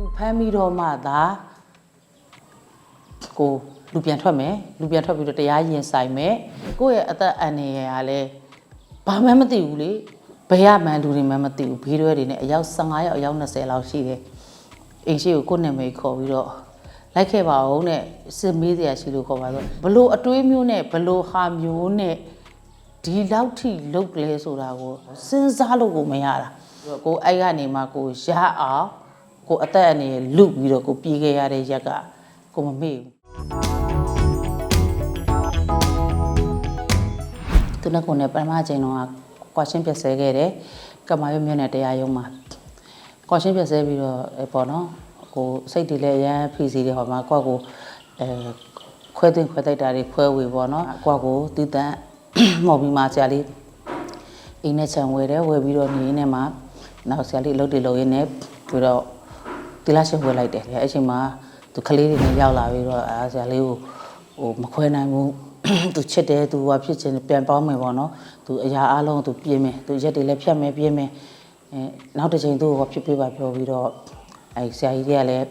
သူဖမ်းပြီးတော့မှသာကိုလူပြန်ထွက်မယ်လူပြန်ထွက်ပြီးတော့တရားရင်ဆိုင်မယ်ကိုယ့်ရဲ့အသက်အန္တရာယ်ကလည်းဘာမှမသိဘူးလေဘယ်ရမှန်းလူတွေမှမသိဘူးဘေးရွယ်တွေနဲ့အယောက်15ယောက်အယောက်20လောက်ရှိတယ်အိမ်ရှိကိုကိုယ့်နာမည်ခေါ်ပြီးတော့လိုက်ခဲ့ပါဦးနဲ့စစ်မေးစရာရှိလို့ခေါ်ပါဆိုဘလို့အတွေးမျိုးနဲ့ဘလို့ဟာမျိုးနဲ့ဒီလောက်ထိလုတ်လဲဆိုတာကိုစဉ်းစားလို့ကိုမရတာကိုအဲ့ကနေမှကိုရအောင် ကိုအသက်အနေနဲ့လုပြီးတော့ကိုပြေးခဲ့ရတဲ့ရက်ကကိုမမေ့ဘူးသူနဲ့ကိုနဲ့ပထမအချိန်တော့ကွာရှင်းပြဆဲခဲ့တယ်ကမာရွမြို့နယ်တရားရုံးမှာကွာရှင်းပြဆဲပြီးတော့အဲပေါ့နော်ကိုစိတ်တွေလည်းအရန်ဖီစီတယ်ဟောမှာကိုကကိုအဲခွဲတင်ခွဲတိုက်တာတွေခွဲဝေပေါ့နော်ကိုကကိုတည်တန့်မော်ပြီးမှဆရာလေးအိမ်နဲ့ခြံဝယ်တယ်ဝယ်ပြီးတော့နေနေမှာနောက်ဆရာလေးလှုပ်တယ်လှုပ်ရင်းနဲ့ပြီးတော့ တီလာရှင်ဝယ်လိုက်တယ်အဲ့အချိန်မှာသူကလေးတွေနဲ့ရောက်လာပြီးတော့အာဆရာလေးကိုဟိုမခွဲနိုင်ဘူးသူချစ်တယ်သူဟာဖြစ်ချင်ပြန်ပေါင်းမယ်ပေါ့နော်သူအရာအလုံးသူပြင်းမယ်သူရက်တွေလည်းဖြတ်မယ်ပြင်းမယ်အဲနောက်တစ်ချိန်သူ့ကိုဖြစ်ပေးပါပြောပြီးတော့အဲဆရာကြီးတွေကလည်း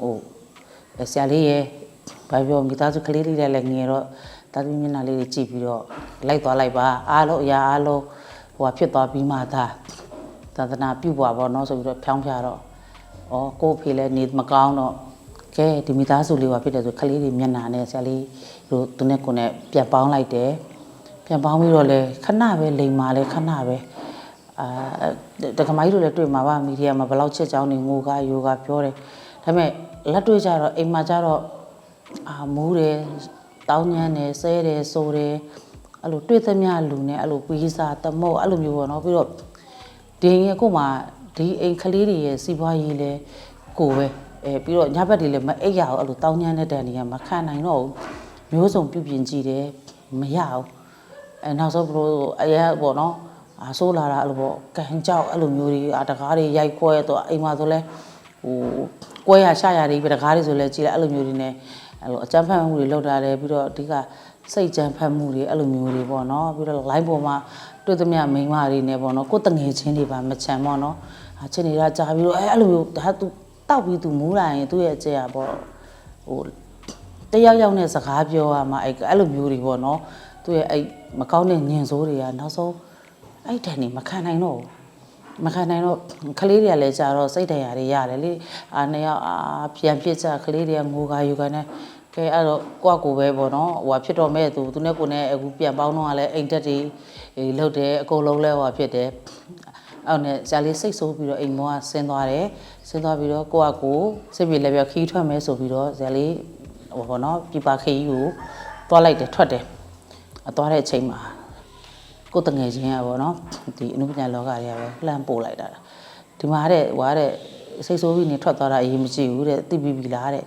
ဟိုအဲဆရာလေးရဲ့ဘာပြောမိသားစုကလေးလေးတွေလည်းငယ်တော့တာသမီမျက်နှာလေးတွေကြည့်ပြီးတော့လိုက်သွားလိုက်ပါအားလုံးအရာအားလုံးဟိုဟာဖြစ်သွားပြီးမှသာသာသနာပြုပါပေါ့နော်ဆိုပြီးတော့ဖြောင်းပြတော့ ဩကို့ဖေလည်းနေမကောင်းတော့ကဲဒီမိသားစုလေးပါဖြစ်တယ်ဆိုခလေးတွေမျက်နှာနဲ့ဆရာလေးတို့သူနဲ့ကိုနဲ့ပြန်ပေါင်းလိုက်တယ်ပြန်ပေါင်းပြီးတော့လဲခဏပဲလိန်မာလဲခဏပဲအာတက္ကမကြီးတို့လည်းတွေ့မှာပါမီဒီယာမှာဘယ်လောက်ချက်ချောင်းနေငိုကယောဂပြောတယ်ဒါပေမဲ့လက်တွေ့ကြတော့အိမ်မှာကြတော့အာမူးတယ်တောင်းညမ်းတယ်ဆဲတယ်ဆိုတယ်အဲ့လိုတွေ့သမျှလူနဲ့အဲ့လိုပြီးစားတမုတ်အဲ့လိုမျိုးပေါ့နော်ပြီးတော့ဒီငယ်ကိုမှ ဒီအိမ်ကလေးတွေရဲ့စီးပွားရေးလဲကိုပဲအဲပြီးတော့ညဘက်တွေလည်းမအိပ်ရအောင်အဲ့လိုတောင်းညမ်းတဲ့တန်တွေကမခံနိုင်တော့ဘူးမျိုးစုံပြုပြင်ကြည့်တယ်မရဘူးအဲနောက်ဆုံးဘလို့အရက်ပေါ့နော်အာဆိုးလာတာအဲ့လိုပေါ့ကန်ကြောက်အဲ့လိုမျိုးတွေအာတကားတွေရိုက်ခွဲတော့အိမ်မှာဆိုလဲဟိုကွဲရရှာရတွေပဲတကားတွေဆိုလဲကြည်လိုက်အဲ့လိုမျိုးတွေ ਨੇ အဲ့လိုအကြမ်းဖက်မှုတွေလုပ်တာတယ်ပြီးတော့အဓိက စိတ်ကြမ်းဖက်မှုတွေအဲ့လိုမျိုးတွေပေါ့နော်ပြီးတော့ line ပေါ်မှာတွေ့သမျှမိန်းမတွေနဲ့ပေါ့နော်ကိုယ်တငယ်ချင်းတွေပါမချမ်းပေါ့နော်အချင်းတွေကကြားပြီးတော့အဲအဲ့လိုမျိုးဒါသူတောက်ပြီးသူမူးလာရင်သူ့ရဲ့အကျက်อ่ะပေါ့ဟိုတယောက်ယောက်နဲ့စကားပြောရမှာအဲ့အဲ့လိုမျိုးတွေပေါ့နော်သူ့ရဲ့အဲ့မကောင်းတဲ့ညင်ဆိုးတွေကနောက်ဆုံးအဲ့တန်နေမခံနိုင်တော့ဘူးမခံနိုင်တော့ကလေးတွေကလည်းကြာတော့စိတ်တရားတွေရတယ်လေအာနှစ်ယောက်အာပြန်ဖြစ်ကြကလေးတွေကငိုကယူကနဲ့ ကဲအဲ့တော့ကိုယ့်ကိုယ်ပဲပေါ့နော်ဟိုဟာဖြစ်တော့မဲ့သူသူနဲ့ကိုယ်နဲ့အခုပြန်ပေါင်းတော့ကလည်းအိမ်တက်တွေလှုပ်တယ်အကုန်လုံးလဲဟိုဟာဖြစ်တယ်အဲ့နဲ့ဇာလေးစိတ်ဆိုးပြီးတော့အိမ်မောကဆင်းသွားတယ်ဆင်းသွားပြီးတော့ကိုယ့်အကိုစိတ်ပြေလည်းပြခီးထွက်မယ်ဆိုပြီးတော့ဇာလေးဟိုပေါ့နော်ပြပခီးကိုတွားလိုက်တယ်ထွက်တယ်အသွားတဲ့အချိန်မှာကိုယ်တငယ်ချင်းอ่ะဗောနော်ဒီအနုပညာလောကတွေကပဲလှမ်းပို့လိုက်တာဒီမှာတဲ့ဟွာတဲ့စိတ်ဆိုးပြီးနေထွက်သွားတာအရေးမကြည့်ဘူးတဲ့သိပြီးပြီလားတဲ့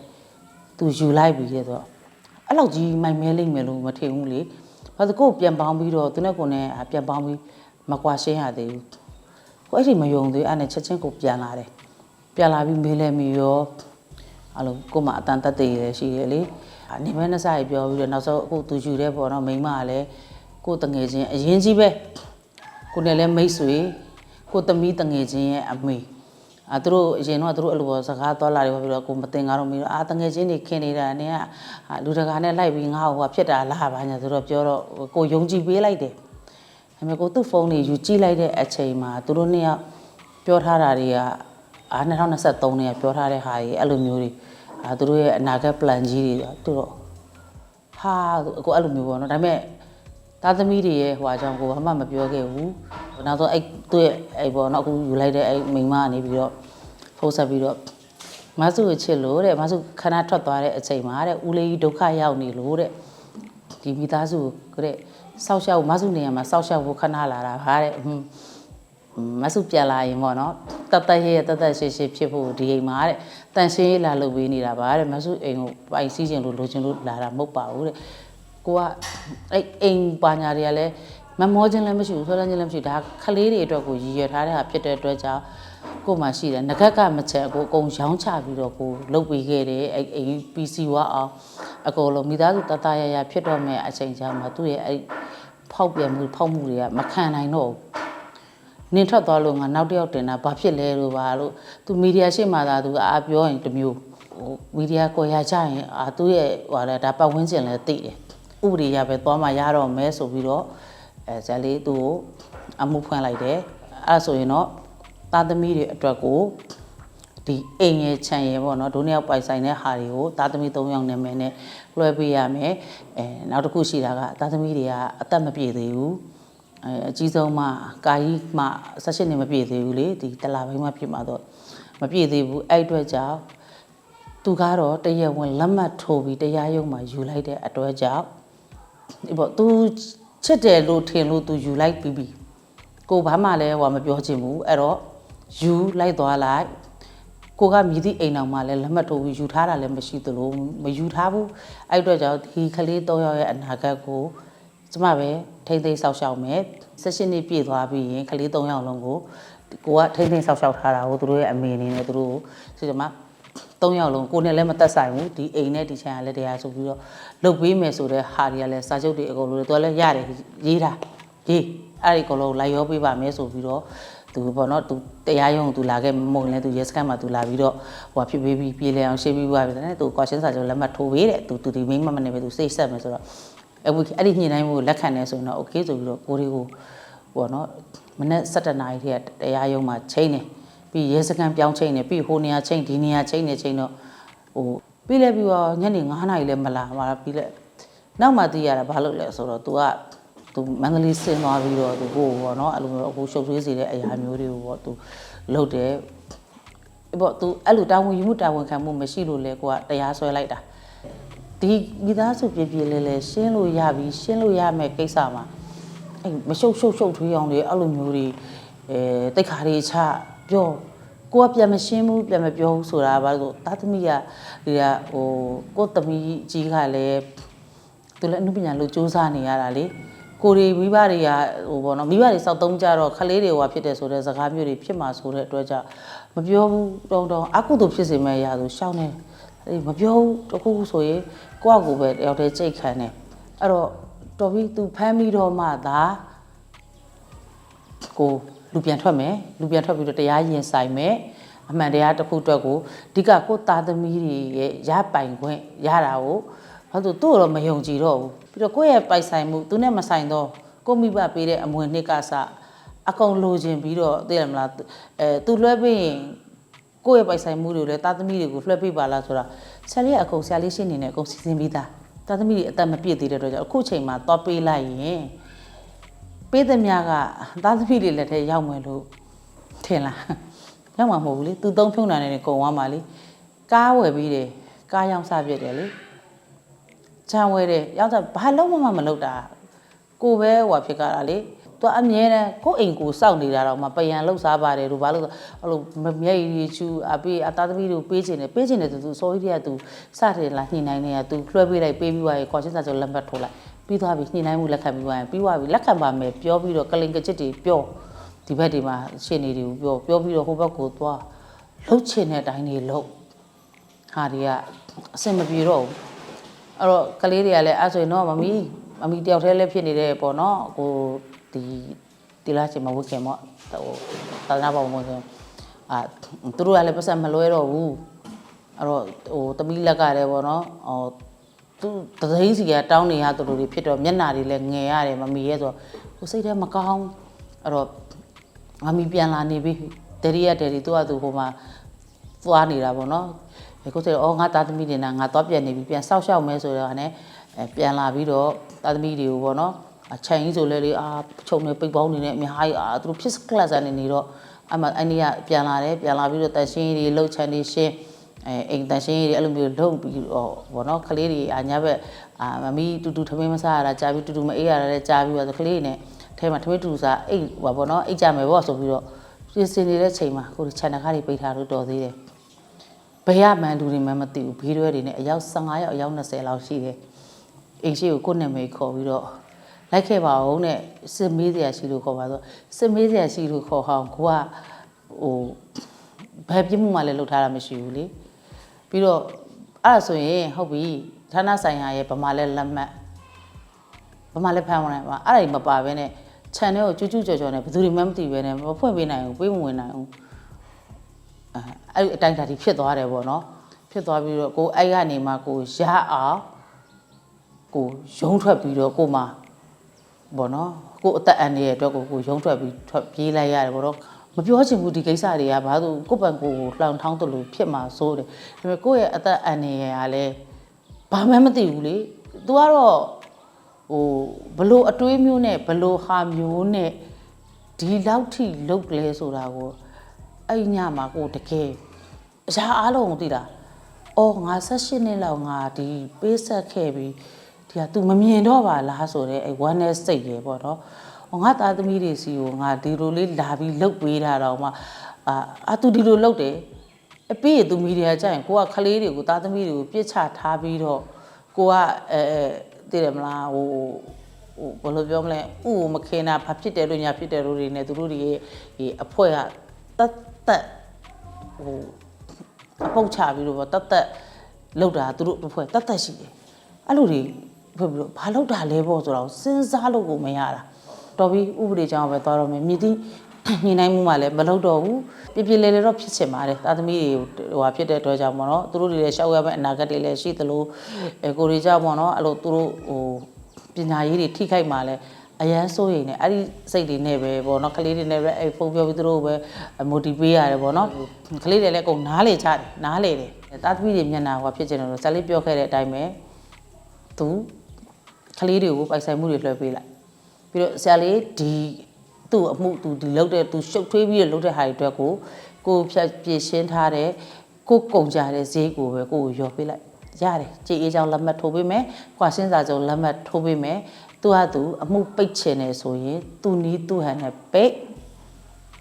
သူယူလိုက်ပြီတဲ့ဆိုတော့အဲ့လောက်ကြီးမိုင်မဲလိမ့်မယ်လို့မထင်ဘူးလေဘာလို့ကိုယ်ပြန်ပေါင်းပြီးတော့သူနဲ့ကိုယ်နဲ့ပြန်ပေါင်းပြီးမကွာရှင်းရသေးဘူးကိုအဲ့ဒီမယုံသေးအဲ့နဲ့ချက်ချင်းကိုပြန်လာတယ်ပြန်လာပြီးမေးလဲမိရောအဲ့လိုကို့မှာအတန်တက်တည်ရရှိတယ်လေနေမဲနှစ်စားပြောပြီးတော့နောက်ဆုံးအခုသူယူတဲ့ပေါ့နော်မိန်းမကလည်းကိုယ်တငယ်ချင်းအရင်ကြီးပဲကိုယ်နဲ့လည်းမိတ်ဆွေကိုယ်သမီးတငယ်ချင်းရဲ့အမေ အာသူတို့အရင်တော့သူတို့အဲ့လိုပေါ့စကားသွားလာတွေပြောပြီးတော့ကိုမတင်ကားတော့မီးတော့အာတငယ်ချင်းတွေခင်နေတာနင်ကအာလူတကာနဲ့လိုက်ပြီးငါ့ဟိုကဖြစ်တာလားဘာညာဆိုတော့ပြောတော့ကိုယုံကြည်ပေးလိုက်တယ်ဒါပေမဲ့ကိုသူ့ဖုန်းတွေယူကြည့်လိုက်တဲ့အချိန်မှာသူတို့နှစ်ယောက်ပြောထားတာတွေကအာ2023နဲ့ပြောထားတဲ့ဟာကြီးအဲ့လိုမျိုးတွေအာသူတို့ရဲ့အနာဂတ် plan ကြီးတွေသူတို့ဟာကိုအဲ့လိုမျိုးပေါ့နော်ဒါပေမဲ့ သားသမီးတွေရဲ့ဟိုအကြောင်းကိုဘာမှမပြောခဲ့ဘူးနောက်တော့အဲ့သူ့ရဲ့အဲ့ပေါ့နော်အခုယူလိုက်တဲ့အဲ့မိန်းမကနေပြီးတော့ဖုန်းဆက်ပြီးတော့မဆုကိုချစ်လို့တဲ့မဆုခဏထွက်သွားတဲ့အချိန်မှာတဲ့ဦးလေးကြီးဒုက္ခရောက်နေလို့တဲ့ဒီမိသားစုကိုတဲ့စောက်ရှောက်မဆုနေရာမှာစောက်ရှောက်ဖို့ခဏလာတာဟာတဲ့ဟွန်းမဆုပြန်လာရင်ပေါ့နော်တတ်တရဲ့တတ်တရှိရှိဖြစ်ဖို့ဒီအိမ်မှာတဲ့တန်ရှင်းရေးလာလုပ်ပေးနေတာပါတဲ့မဆုအိမ်ကိုပိုင်စည်းခြင်းလို့လိုချင်လို့လာတာမဟုတ်ပါဘူးတဲ့ ကိုကအဲ့အိမ်ပါညာတွေကလည်းမမောခြင်းလည်းမရှိဘူးဆွဲလန်းခြင်းလည်းမရှိဘူးဒါခလေးတွေအတွက်ကိုရည်ရွယ်ထားတဲ့ဟာဖြစ်တဲ့အတွက်ကြောင့်ကို့မှာရှိတယ်ငကက်ကမချက်ကိုအကုန်ရောင်းချပြီးတော့ကိုလုတ်ပေးခဲ့တယ်အဲ့အိမ် PC ဝအောင်အကုန်လုံးမိသားစုတတရရဖြစ်တော့မဲ့အချိန်ကြာမှာသူ့ရဲ့အဲ့ဖောက်ပြန်မှုဖောက်မှုတွေကမခံနိုင်တော့ဘူးနင်ထွက်သွားလို့ငါနောက်တစ်ယောက်တင်တာဘာဖြစ်လဲလို့ပါလို့သူမီဒီယာရှေ့မှာသာသူအာပြောရင်တစ်မျိုးဟိုမီဒီယာကိုရကြရင်အာသူ့ရဲ့ဟိုလဲဒါပတ်ဝန်းကျင်လည်းသိတယ် ဥပဒေရပဲသွားမှရတော့မဲဆိုပြီးတော့အဲဇာလေးသူ့ကိုအမှုဖွင့်လိုက်တယ်အဲ့ဒါဆိုရင်တော့သားသမီးတွေအတွက်ကိုဒီအိမ်ရဲ့ခြံရဲ့ပေါ့နော်ဒုနှစ်ယောက်ပိုင်ဆိုင်တဲ့ဟာတွေကိုသားသမီး၃ယောက်နာမည်နဲ့လွှဲပေးရမယ်အဲနောက်တစ်ခုရှိတာကသားသမီးတွေကအသက်မပြည့်သေးဘူးအဲအကြီးဆုံးမှကာကြီးမှ၁၈နှစ်မပြည့်သေးဘူးလေဒီတလာပိုင်းမှပြည့်မှာတော့မပြည့်သေးဘူးအဲ့အတွက်ကြောင့်သူကတော့တရားဝင်လက်မှတ်ထိုးပြီးတရားရုံးမှာယူလိုက်တဲ့အတွက်ကြောင့် ဒီပေါ့သူချစ်တယ်လို့ထင်လို့သူယူလိုက်ပြီးပြီကိုဘာမှလည်းဟိုမပြောချင်ဘူးအဲ့တော့ယူလိုက်သွားလိုက်ကိုကမြည်သည့်အိမ်အောင်မှလည်းလက်မှတ်ထိုးပြီးယူထားတာလည်းမရှိသလိုမယူထားဘူးအဲ့အတွက်ကြောင့်ဒီကလေး၃ယောက်ရဲ့အနာဂတ်ကိုကျမပဲထိမ့်သိမ်းဆောက်ရှောက်မယ်၁၈နှစ်ပြည့်သွားပြီးရင်ကလေး၃ယောက်လုံးကိုကိုကထိမ့်သိမ်းဆောက်ရှောက်ထားတာကိုသူတို့ရဲ့အမေအနေနဲ့သူတို့ကိုဆိုကြမှာ ၃ယောက်လုံးကိုနဲ့လည်းမသက်ဆိုင်ဘူးဒီအိမ်နဲ့ဒီချမ်းကလည်းတရားဆိုပြီးတော့လုတ်ပေးမယ်ဆိုတဲ့ဟာတွေကလည်းစာချုပ်တွေအကုန်လုံးတွေသူကလည်းရတယ်ရေးတာရေးအဲ့ဒီအကုန်လုံးလိုက်ရောပေးပါမယ်ဆိုပြီးတော့သူပေါ့နော်သူတရားရုံးသူလာခဲ့မုံလဲသူရဲစခန်းမှာသူလာပြီးတော့ဟိုဖြစ်ပေးပြီးပြေးလဲအောင်ရှင်းပြီးသွားပြီတဲ့သူကွာရှင်းစာချုပ်လက်မှတ်ထိုးပေးတဲ့သူသူဒီမိမမနေပဲသူစိတ်ဆက်မယ်ဆိုတော့အဲ့အဲ့ဒီညှိနှိုင်းမှုကိုလက်ခံနေဆိုရင်တော့ okay ဆိုပြီးတော့ကိုတွေကိုပေါ့နော်မနေ့7နာရီထဲကတရားရုံးမှာချိန်နေ ပြီးရဲစခန်းပြောင်းချိန်နေပြီးဟိုနေရာချိန်ဒီနေရာချိန်နေချိန်တော့ဟိုပြီးလဲပြီးတော့ညနေ9နာရီလဲမလာမှာပြီးလဲနောက်မှသိရတာဘာလို့လဲဆိုတော့ तू ကသူမန္တလေးဆင်းသွားပြီးတော့သူကိုပေါ့နော်အဲ့လိုမျိုးအခုရှုပ်ထွေးစေတဲ့အရာမျိုးတွေကိုပေါ့သူလုပ်တယ်အဲ့ပေါ့သူအဲ့လိုတာဝန်ယူမှုတာဝန်ခံမှုမရှိလို့လေကိုကတရားဆွဲလိုက်တာဒီမိသားစုပြည်ပြည်လဲလဲရှင်းလို့ရပြီရှင်းလို့ရမယ်ကိစ္စမှာအဲ့မရှုပ်ရှုပ်ရှုပ်ထွေးအောင်တွေအဲ့လိုမျိုးတွေအဲတိတ်ခါတွေချ ပြောကိုကပြန်မရှင်းဘူးပြန်မပြောဘူးဆိုတာဘာလို့တာသမီးကဒီကဟိုကိုသမီးကြီးကလည်းသူလည်းအနုပညာလို့စူးစမ်းနေရတာလေကိုရီမိဘတွေကဟိုပေါ့နော်မိဘတွေစောက်သုံးကြတော့ခလေးတွေဟိုဖြစ်တယ်ဆိုတဲ့စကားမျိုးတွေဖြစ်မှာဆိုတဲ့အတွက်ကြောင့်မပြောဘူးတုံတုံအကုသို့ဖြစ်စေမဲ့ရာဆိုရှောင်းနေအေးမပြောဘူးတခုခုဆိုရင်ကိုယ့်အကူပဲတယောက်တည်းကြိတ်ခံတယ်အဲ့တော့တော်ပြီသူဖမ်းပြီးတော့မှသာကို လူပြန်ထွက်မယ်လူပြန်ထွက်ပြီးတော့တရားရင်ဆိုင်မယ်အမှန်တရားတစ်ခုအတွက်ကိုအဓိကကိုယ့်သားသမီးတွေရဲ့ရပိုင်ခွင့်ရတာကိုဘာလို့သူ့ကိုတော့မယုံကြည်တော့ဘူးပြီးတော့ကိုယ့်ရဲ့ပိုက်ဆိုင်မှုသူနဲ့မဆိုင်တော့ကိုမိဘပေးတဲ့အမွေနှစ်ကစအကုန်လိုချင်ပြီးတော့သိရမလားအဲသူလွှဲပေးရင်ကိုယ့်ရဲ့ပိုက်ဆိုင်မှုတွေကိုလည်းတာသမီတွေကိုလွှဲပေးပါလားဆိုတာဆရာလေးကအကုန်ဆရာလေးရှင်းနေတယ်အကုန်စီစဉ်ပြီးသားတာသမီတွေအသက်မပြည့်သေးတဲ့အတွက်ကြောင့်အခုချိန်မှာသွားပေးလိုက်ရင် ပေးသမျှကတာသမီတွေလက်ထဲရောက်မယ်လို့ထင်လားရောက်မှာမဟုတ်ဘူးလေသူသုံးဖြုံတာနဲ့ကုန်သွားမှာလေကားဝယ်ပြီးတယ်ကားရောက်စားပြစ်တယ်လေချမ်းဝဲတဲ့ရောက်တော့ဘာလုံးမမလုပ်တာကိုပဲဟိုဖြစ်ကြတာလေသူအမြဲတမ်းကိုအိမ်ကိုစောင့်နေတာတော့မပယံလှုပ်စားပါတယ်လို့ဘာလို့အဲ့လိုမျက်ရည်ချူအပေးအသားသမီးတို့ပေးချင်တယ်ပေးချင်တယ်သူသူစောကြီးတည်းကသူစတယ်လားညှိနှိုင်းနေတာသူလွှဲပေးလိုက်ပေးပြီးသွားရင်ကွာချင်းစာချုပ်လက်မှတ်ထိုးလိုက် ပြီးသွားပြီညှိနှိုင်းမှုလက်ခံပြီးသွားရင်ပြီးသွားပြီလက်ခံပါမယ်ပြောပြီးတော့ကလင်ကချစ်တွေပြောဒီဘက်ဒီမှာရှင်းနေတယ်ပြောပြောပြီးတော့ဟိုဘက်ကိုသွားလှုပ်ချင်တဲ့အတိုင်းတွေလှုပ်ဟာတွေကအဆင်မပြေတော့ဘူးအဲ့တော့ကလေးတွေကလည်းအဲ့ဆိုရင်တော့မမီမမီတယောက်တည်းလည်းဖြစ်နေတယ်ပေါ့နော်ကိုဒီဒီလားချိန်မဝတ်ခင်ပေါ့ဟိုသာသနာ့ဘောင်ဝင်ခင်အာသူတို့ကလည်းပတ်စံမလွဲတော့ဘူးအဲ့တော့ဟိုတမီးလက်ကလည်းပေါ့နော်ဟို သူတသိန်းစီကတောင်းနေရသူတို့တွေဖြစ်တော့မျက်နာတွေလည်းငယ်ရတယ်မမီရဲ့ဆိုတော့ကိုစိတ်ထဲမကောင်းအဲ့တော့မမီပြန်လာနေပြီဒရီရဒရီသူကသူဟိုမှာသွားနေတာပေါ့နော်ဒီကိုဆိုတော့ငါသားသမီးတွေနဲ့ငါသွားပြန်နေပြီပြန်ဆောက်ရှောက်မဲဆိုတော့ဟာနဲ့အဲပြန်လာပြီးတော့သားသမီးတွေကိုပေါ့နော်အချိန်ကြီးဆိုလဲလေအာခြုံနေပိတ်ပေါင်းနေနေအများကြီးအာသူတို့ fit class အနေနေတော့အမအဲ့ဒီကပြန်လာတယ်ပြန်လာပြီးတော့တန်ရှင်းတွေလှုပ်ချန်တွေရှင်း အဲအိမ်တန်ရှင်းတွေအဲ့လိုမျိုးလှုပ်ပြီးတော့ဘောနော်ကလေးတွေအာညဘက်အာမမီတူတူထမင်းမစားရတာကြာပြီးတူတူမအေးရတာလည်းကြာပြီးတော့ကလေးတွေနဲ့ထဲမှာထမင်းတူတူစားအိတ်ဟောဘောနော်အိတ်ကြမယ်ပေါ့ဆိုပြီးတော့ပြင်ဆင်နေတဲ့ချိန်မှာကိုယ်ခြံတကားတွေပိတ်ထားလို့တော်သေးတယ်ဘယ်ရမှန်လူတွေမှမသိဘူးဘေးရွဲတွေနဲ့အယောက်15ယောက်အယောက်20လောက်ရှိတယ်အိမ်ရှိကိုကိုယ့်နာမည်ခေါ်ပြီးတော့လိုက်ခဲ့ပါဦးနဲ့စစ်မေးစရာရှိလို့ခေါ်ပါဆိုစစ်မေးစရာရှိလို့ခေါ်ဟောင်းကိုကဟိုဘယ်ပြစ်မှုမှလည်းလုပ်ထားတာမရှိဘူးလေ ပြီးတော့အဲ့ဒါဆိုရင်ဟုတ်ပြီဌာနဆိုင်ရာရဲ့ဗမာလဲလက်မှတ်ဗမာလဲဖမ်းဝင်တယ်ဗမာအဲ့ဒါကြီးမပါဘဲနဲ့ခြံထဲကိုကျူးကျူးကြော်ကြော်နဲ့ဘယ်သူတွေမှမသိပဲနဲ့မဖွင့်ပေးနိုင်ဘူးပေးမဝင်နိုင်ဘူးအဲအဲ့ဒီအတိုင်းတာဒီဖြစ်သွားတယ်ပေါ့နော်ဖြစ်သွားပြီးတော့ကိုအဲ့ကနေမှကိုရအောင်ကိုရုံးထွက်ပြီးတော့ကိုမှပေါ့နော်ကိုအသက်အန္တရာယ်အတွက်ကိုကိုရုံးထွက်ပြီးထွက်ပြေးလိုက်ရတယ်ပေါ့နော် မပြောချင်ဘူးဒီကိစ္စတွေကဘာလို့ကိုယ့်ဘန်ကိုကိုလှောင်ထောင်းတလို့ဖြစ်မှာစိုးတယ်ဒါပေမဲ့ကိုယ့်ရဲ့အသက်အန္တရာယ်ကလည်းဘာမှမသိဘူးလေ။ तू ကတော့ဟိုဘလို့အတွေးမျိုးနဲ့ဘလို့ဟာမျိုးနဲ့ဒီလောက်ထိလုတ်လဲဆိုတာကိုအဲ့ညမှာကိုတကယ်အရာအားလုံးကိုသိတာ။အော်ငါ16နှစ်လောက်ငါဒီပေးဆက်ခဲ့ပြီးဒီက तू မမြင်တော့ပါလားဆိုတော့အဲ့ one net စိတ်ရေပေါ့နော်။ဟော ငါသားသမီးတွေစီကိုငါဒီလိုလေးလာပြီးလုတ်ပေးတာတော့မှအာအာ तू ဒီလိုလုတ်တယ်။အပေးရသူမီဒီယာကြရင်ကိုကခလေးတွေကိုသားသမီးတွေကိုပြစ်ချထားပြီးတော့ကိုကအဲအဲသိတယ်မလားဟိုဟိုဘယ်လိုပြောမလဲဥကိုမခင်တာဘာဖြစ်တယ်လို့ညာဖြစ်တယ်လို့တွေနဲ့သူတို့တွေရဲ့ဒီအဖွဲကတတ်တက်ဟိုအပုတ်ချပြီးတော့တတ်တက်လောက်တာသူတို့အဖွဲတတ်တက်ရှိတယ်အဲ့လိုတွေဖြစ်ပြီးတော့ဘာလောက်တာလဲပေါ့ဆိုတော့စဉ်းစားလို့ကိုမရတာ တော်ပြီဥပဒေကြောင့်ပဲသွားတော့မယ်မြည်သည့်ညှိနှိုင်းမှုမှလည်းမလုပ်တော့ဘူးပြပြလေလေတော့ဖြစ်ချင်ပါတယ်သားသမီးတွေဟိုဟာဖြစ်တဲ့အတွက်ကြောင့်ပေါ့နော်သူတို့တွေလည်းရှောက်ရမယ့်အနာဂတ်တွေလည်းရှိသလိုအဲကိုရီကြောင့်ပေါ့နော်အဲ့လိုသူတို့ဟိုပညာရေးတွေထိခိုက်မှလည်းအရန်စိုးရိမ်နေအဲ့ဒီစိတ်တွေနဲ့ပဲပေါ့နော်ကလေးတွေနဲ့ပဲအဲ့ဖုန်းပြောပြီးသူတို့ပဲ motivate ရတယ်ပေါ့နော်ကလေးတွေလည်းအကုန်နားလေချတယ်နားလေတယ်သားသမီးတွေမျက်နှာဟိုဖြစ်ချင်တယ်လို့ဇာလေးပြောခဲ့တဲ့အတိုင်းပဲသူကလေးတွေကိုပိုက်ဆိုင်မှုတွေလွှဲပေးလိုက် ပြီးတော့ဆရာလေးဒီသူ့အမှုသူဒီလောက်တဲ့သူရှုပ်ထွေးပြီးတော့လုပ်တဲ့ဟာတွေအတွက်ကိုကိုဖြတ်ပြရှင်းထားတဲ့ကိုကုံကြတဲ့ဈေးကိုပဲကိုကိုရော်ပေးလိုက်ရတယ်ကြည်အေးကြောင်လက်မှတ်ထိုးပေးမယ်။ကွာရှင်းစာကြောင်လက်မှတ်ထိုးပေးမယ်။သူကသူအမှုပိတ်ချင်တယ်ဆိုရင်သူနီးသူ့ဟန်နဲ့ပိတ်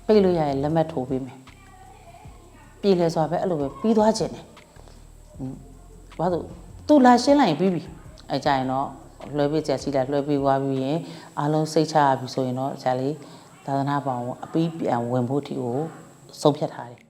ပိတ်လို့ရရင်လက်မှတ်ထိုးပေးမယ်။ပြည်လဲဆိုတာပဲအဲ့လိုပဲပြီးသွားခြင်းတယ်။ဘာလို့သူလာရှင်းလိုက်ရင်ပြီးပြီ။အဲကြရင်တော့ လွှဲပေးချက်ရှိတာလွှဲပေးသွားပြီးရင်အားလုံးစိတ်ချရပြီဆိုရင်တော့ဆရာလေးသာသနာ့ဘောင်ကိုအပြီးပြန်ဝင်ဖို့အထိကိုဆုံးဖြတ်ထားတယ်